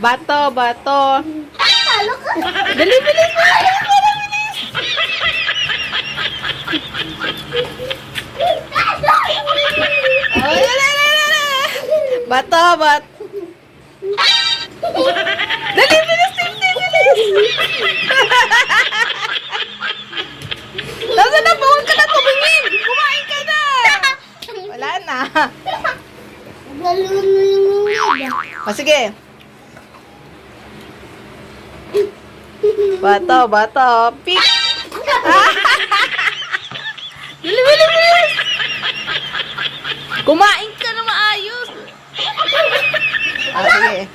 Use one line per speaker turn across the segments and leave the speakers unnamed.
Bato, bato.
Talo ka.
Dali, bilis mo. Oh, dali, dali, dali. Bato, bat. Dali, bilis, bilis, bilis. Nasaan na? Bawal ka na tumingin. Kumain ka na. Wala na.
Nalulungin
O, sige. Bato, bato. Pick. Dali, dali, bilis. Kumain ka na maayos. Ah, sige.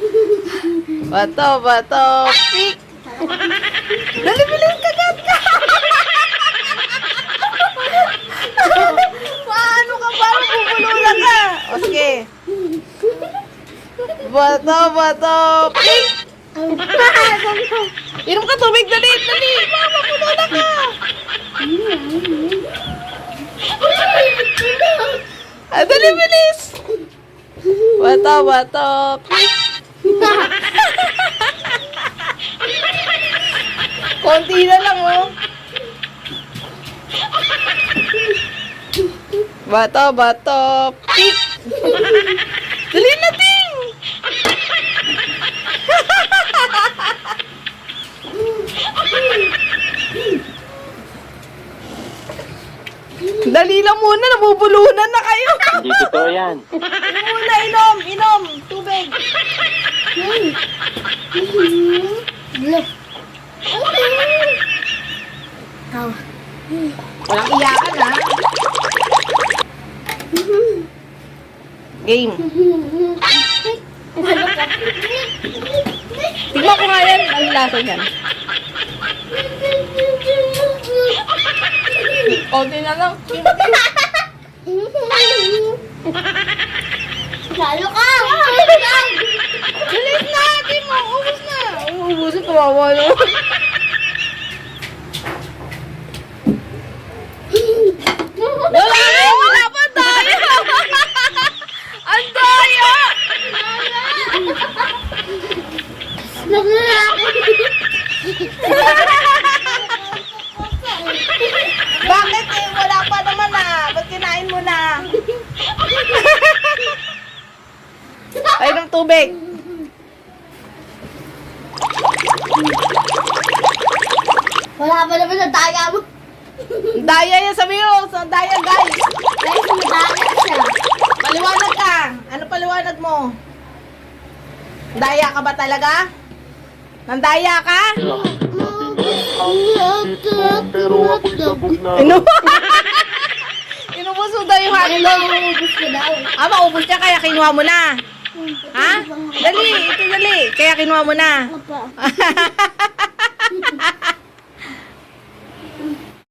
Bato, bato. Pick. Dali, bilis. Kagat ka. Paano ka ba? Bubululan ka. O, sige. Bato, bato. Inom ka tubig, dali, dali. Mama, pululan ka. Ah, dali, bilis. Bato, bato. Konti na lang, oh. Bato, bato. Pick. Dali na, ting. Dali lang muna, nabubulunan na kayo.
Hindi totoo yan.
Inom muna, inom, inom. Tubig.
Look. Tawa.
Walang iyakan, ha? Game. Tignan ko nga yan. Ang lasa niyan. Konti na lang.
Lalo ka!
Bilis na! Di mo! Ubus na! Ubus na. Kawawa na. Wala! Wala pa tayo! Ang daya! Bakit eh? Wala pa naman ah. Ba't kinain mo na? Ay, ng tubig.
Wala pa naman sa daya mo.
Daya yan, sabi mo. Sa daya, guys.
Guys, madaya siya.
Paliwanag ka. Ano paliwanag mo? Daya ka ba talaga? Nandaya ka?
Pero ako'y sabog na.
Ano? Inubos mo daw yung.
Ubus ko daw.
Ah, maubos niya kaya kinuha mo na. Ha? Dali, ito dali. Kaya kinuha mo na.
Apa.